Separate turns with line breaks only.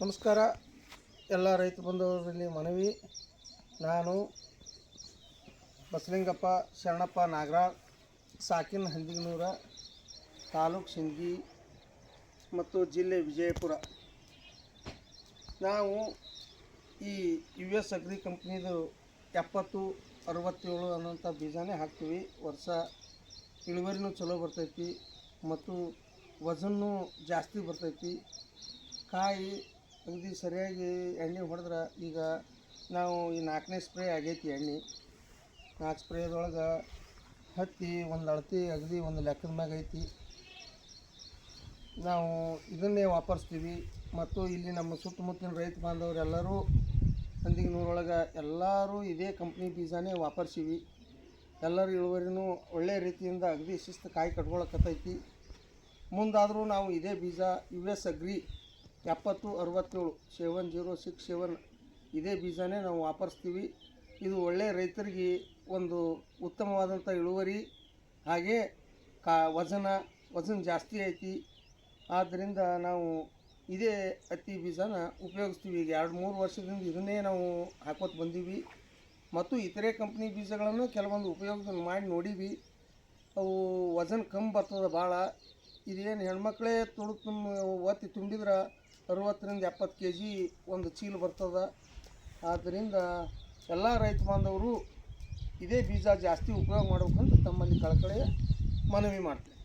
ನಮಸ್ಕಾರ. ಎಲ್ಲ ರೈತ ಬಂಧುವರಲ್ಲಿ ಮನವಿ. ನಾನು ಬಸಲಿಂಗಪ್ಪ ಶರಣಪ್ಪ ನಾಗರಾಳ್ ಸಾಕಿನ ಹಂದಿಗನೂರ ತಾಲೂಕು ಸಿಂಗಿ ಮತ್ತು ಜಿಲ್ಲೆ ವಿಜಯಪುರ. ನಾವು ಈ ಯು ಎಸ್ ಅಗ್ರಿ ಕಂಪ್ನಿದು ಎಪ್ಪತ್ತು, ಅರವತ್ತೇಳು ಅನ್ನೋಂಥ ಬೀಜನೇ ಹಾಕ್ತೀವಿ. ವರ್ಷ ಇಳುವರಿನೂ ಚಲೋ ಬರ್ತೈತಿ ಮತ್ತು ವಜನ್ನೂ ಜಾಸ್ತಿ ಬರ್ತೈತಿ. ಕಾಯಿ ಅಗದಿ ಸರಿಯಾಗಿ ಎಣ್ಣೆ ಹೊಡೆದ್ರೆ ಈಗ ನಾವು ಈ ನಾಲ್ಕನೇ ಸ್ಪ್ರೇ ಆಗೈತಿ ಎಣ್ಣೆ. ನಾಲ್ಕು ಸ್ಪ್ರೇದೊಳಗೆ ಹತ್ತಿ, ಒಂದು ಅಳತಿ ಅಗದಿ ಒಂದು ಲೆಕ್ಕದ ಮ್ಯಾಗ ಐತಿ. ನಾವು ಇದನ್ನೇ ವಾಪರಿಸ್ತೀವಿ. ಮತ್ತು ಇಲ್ಲಿ ನಮ್ಮ ಸುತ್ತಮುತ್ತಲಿನ ರೈತ ಬಾಂಧವರೆಲ್ಲರೂ ಹಂದಿಗನೂರೊಳಗೆ ಎಲ್ಲರೂ ಇದೇ ಕಂಪ್ನಿ ಬೀಜನೇ ವಾಪರ್ಸೀವಿ. ಎಲ್ಲರ ಇಳುವರಿನೂ ಒಳ್ಳೆಯ ರೀತಿಯಿಂದ ಅಗದಿ ಶಿಸ್ತು ಕಾಯಿ ಕಟ್ಕೊಳಕತ್ತೈತಿ. ಮುಂದಾದರೂ ನಾವು ಇದೇ ಬೀಜ, ಯು ಎಸ್ ಅಗ್ರಿ ಎಪ್ಪತ್ತು ಅರವತ್ತೇಳು ಸೆವೆನ್ ಜೀರೋ ಸಿಕ್ಸ್ ಸೆವೆನ್ ಇದೇ ಬೀಜನೇ ನಾವು ವಾಪರಿಸ್ತೀವಿ. ಇದು ಒಳ್ಳೆಯ ರೈತರಿಗೆ ಒಂದು ಉತ್ತಮವಾದಂಥ ಇಳುವರಿ, ಹಾಗೇ ಕಾ, ವಜನ, ವಜನ್ ಜಾಸ್ತಿ ಐತಿ. ಆದ್ದರಿಂದ ನಾವು ಇದೇ ಹತ್ತಿ ಬೀಜನ ಉಪಯೋಗಿಸ್ತೀವಿ. ಈಗ ಎರಡು ಮೂರು ವರ್ಷದಿಂದ ಇದನ್ನೇ ನಾವು ಹಾಕೋತ ಬಂದೀವಿ. ಮತ್ತು ಇತರೆ ಕಂಪ್ನಿ ಬೀಜಗಳನ್ನು ಕೆಲವೊಂದು ಉಪಯೋಗ ಮಾಡಿ ನೋಡೀವಿ. ಅವು ವಜನ್ ಕಮ್ಮಿ ಬರ್ತದೆ ಭಾಳ. ಇದೇನು ಹೆಣ್ಮಕ್ಳೇ ತುಳು ತುಂಬ ಒತ್ತಿ ತುಂಬಿದ್ರೆ ಅರವತ್ತರಿಂದ ಎಪ್ಪತ್ತು ಕೆ ಜಿ ಒಂದು ಚೀಲ ಬರ್ತದೆ. ಆದ್ದರಿಂದ ಎಲ್ಲ ರೈತ ಬಾಂಧವರು ಇದೇ ಬೀಜ ಜಾಸ್ತಿ ಉಪಯೋಗ ಮಾಡ್ಬೇಕಂತ ತಮ್ಮಲ್ಲಿ ಕಳಕಳಿ ಮನವಿ ಮಾಡ್ತೀನಿ.